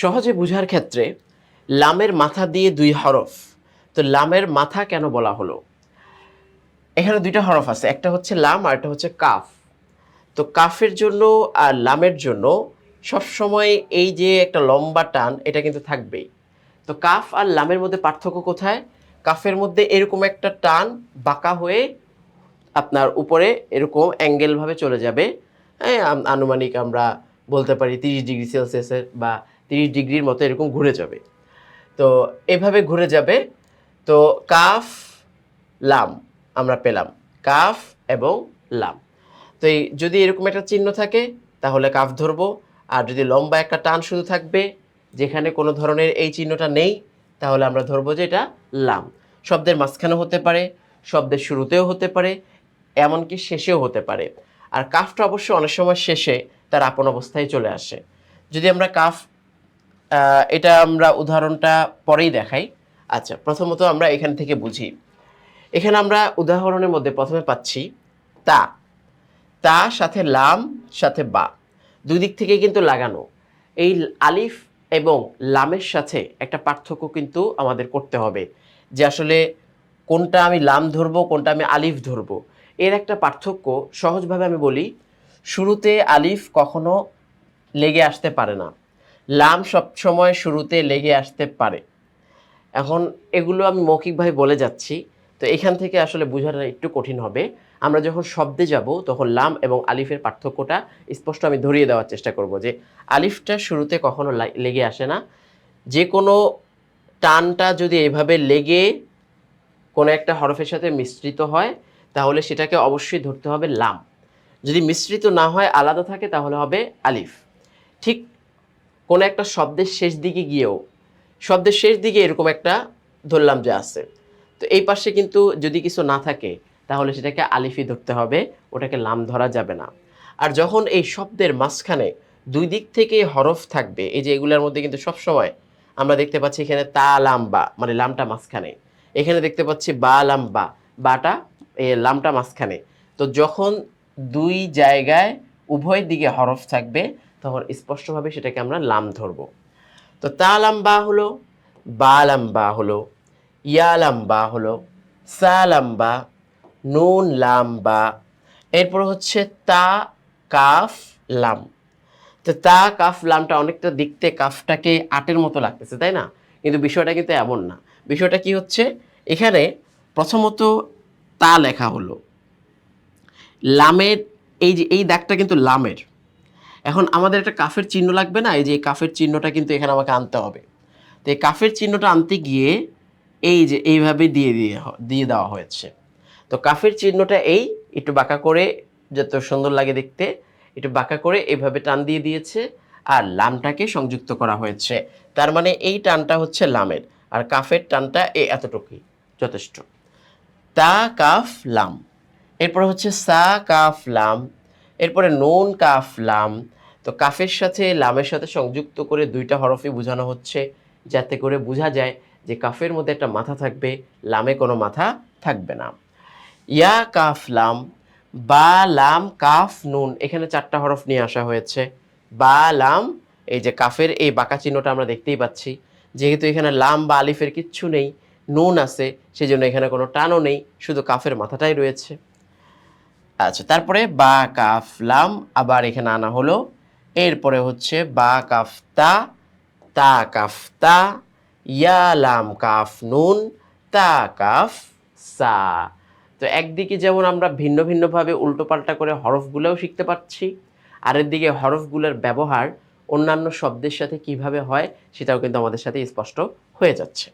সহজে বোঝার ক্ষেত্রে লামের মাথা দিয়ে দুই হরফ। তো লামের মাথা কেন বলা হলো? এখানে দুইটা হরফ আছে, একটা হচ্ছে লাম আর একটা হচ্ছে কাফ। তো কাফের জন্য আর লামের জন্য সবসময় এই যে একটা লম্বা টান, এটা কিন্তু থাকবেই। তো কাফ আর লামের মধ্যে পার্থক্য কোথায়? কাফের মধ্যে এরকম একটা টান বাঁকা হয়ে আপনার উপরে এরকম অ্যাঙ্গেলভাবে চলে যাবে। হ্যাঁ আনুমানিক আমরা বলতে পারি তিরিশ ডিগ্রি সেলসিয়াসের বা তিরিশ ডিগ্রির মতো এরকম ঘুরে যাবে। তো এভাবে ঘুরে যাবে। তো কাফ, লাম আমরা পেলাম। কাফ এবং লাম। তো এই যদি এরকম একটা চিহ্ন থাকে, তাহলে কাফ ধরবো। আর যদি লম্বা একটা টান শুধু থাকবে, যেখানে কোনো ধরনের এই চিহ্নটা নেই, তাহলে আমরা ধরবো যে এটা লাম। শব্দের মাঝখানে হতে পারে, শব্দের শুরুতেও হতে পারে, এমনকি শেষেও হতে পারে। আর কাফটা অবশ্য অনেক সময় শেষে তার আপন অবস্থায় চলে আসে। যদি আমরা কাফ এটা আমরা উদাহরণটা পরেই দেখাই। আচ্ছা প্রথমত আমরা এখান থেকে বুঝি। এখানে আমরা উদাহরণের মধ্যে প্রথমে পাচ্ছি তা। তা সাথে লাম, সাথে বা। দুই দিক থেকে কিন্তু লাগানো। এই আলিফ এবং লামের সাথে একটা পার্থক্য কিন্তু আমাদের করতে হবে। যে আসলে কোনটা আমি লাম ধরবো, কোনটা আমি আলিফ ধরবো। এর একটা পার্থক্য সহজভাবে আমি বলি, শুরুতে আলিফ কখনো লেগে আসতে পারে না। লাম সবসময় শুরুতে লেগে আসতে পারে। এখন এগুলো আমি মৌখিকভাবে বলে যাচ্ছি, তো এখান থেকে আসলে বোঝাটা একটু কঠিন হবে। আমরা যখন শব্দে যাব, তখন লাম এবং আলিফের পার্থক্যটা স্পষ্ট আমি ধরিয়ে দেওয়ার চেষ্টা করব যে আলিফটা শুরুতে কখনো লেগে আসে না। যে কোনো টানটা যদি এভাবে লেগে কোনো একটা হরফের সাথে মিশ্রিত হয়, তাহলে সেটাকে অবশ্যই ধরতে হবে লাম। যদি মিশ্রিত না হয়, আলাদা থাকে, তাহলে হবে আলিফ। ঠিক কোনো একটা শব্দের শেষ দিকে গিয়েও, শব্দের শেষ দিকে এরকম একটা ধরলাম যে আছে। তো এই পাশে কিন্তু যদি কিছু না থাকে, তাহলে সেটাকে আলিফি ধরতে হবে, ওটাকে লাম ধরা যাবে না। আর যখন এই শব্দের মাঝখানে দুই দিক থেকে হরফ থাকবে, এই যে এগুলোর মধ্যে কিন্তু সব সময় আমরা দেখতে পাচ্ছি এখানে তা, লাম, বা মানে লামটা মাঝখানে। এখানে দেখতে পাচ্ছি বা, লাম, বা, বাটা এ লামটা মাঝখানে। তো যখন দুই জায়গায় উভয় দিকে হরফ থাকবে তখন স্পষ্টভাবে সেটাকে আমরা লাম ধরবো। তো তা বা হলো, বা বা হলো, ইয়া লাম বা হলো, সা বা, নুন লাম বা, এরপর হচ্ছে তা, কাফ, লাম। তো তা, কাফ, লামটা অনেকটা দেখতে কাফটাকে আটের মতো লাগতেছে, তাই না? কিন্তু বিষয়টা কিন্তু এমন না। বিষয়টা কি হচ্ছে? এখানে প্রথমত তা লেখা হলো। লামের, এই যে, এই দাগটা কিন্তু লামের। এখন আমাদের একটা কাফের চিহ্ন লাগবে না? এই যে কাফের চিহ্নটা কিন্তু এখানে আমাকে আনতে হবে। তো এই কাফের চিহ্নটা আনতে গিয়ে এই যে এইভাবে দিয়ে দিয়ে দিয়ে দেওয়া হয়েছে। তো কাফের চিহ্নটা এই, একটু বাঁকা করে যত সুন্দর লাগে দেখতে, একটু বাঁকা করে এইভাবে টান দিয়ে দিয়েছে আর লামটাকে সংযুক্ত করা হয়েছে। তার মানে এই টানটা হচ্ছে লামের, আর কাফের টানটা এই এতটুকুই, যথেষ্ট। তা, কাফ, লাম। এরপরে হচ্ছে সা, কাফ, লাম। এরপরে নুন, কাফ, লাম। তো কাফের সাথে লামের সাথে সংযুক্ত করে দুইটা হরফই বোঝানো হচ্ছে, যাতে করে বোঝা যায় যে কাফের মধ্যে একটা মাথা থাকবে, লামে কোনো মাথা থাকবে না। ইয়া, কাফ, লাম, বা, লাম, কাফ, নুন, এখানে চারটা হরফ নিয়ে আসা হয়েছে। বা, লাম, এই যে কাফের এই বাঁকা চিহ্নটা আমরা দেখতেই পাচ্ছি। যেহেতু এখানে লাম বা আলিফের কিচ্ছু নেই, নুন আছে, সেজন্য এখানে কোনো টানও নেই, শুধু কাফের মাথাটাই রয়েছে। আচ্ছা তারপরে বা, কাফ, লাম, আবার এখানে আনা হলো এরপরে হচ্ছে বা কাফতা, তা কাফতা, ইয়া লাম কাফ নুন, তা কাফ সা। তো একদিকে যেমন আমরা ভিন্ন ভিন্নভাবে উল্টোপাল্টা করে হরফগুলোও শিখতে পারছি আরের দিকে হরফগুলোর ব্যবহার অন্যান্য শব্দের সাথে কীভাবে হয় সেটাও কিন্তু আমাদের সাথে স্পষ্ট হয়ে যাচ্ছে।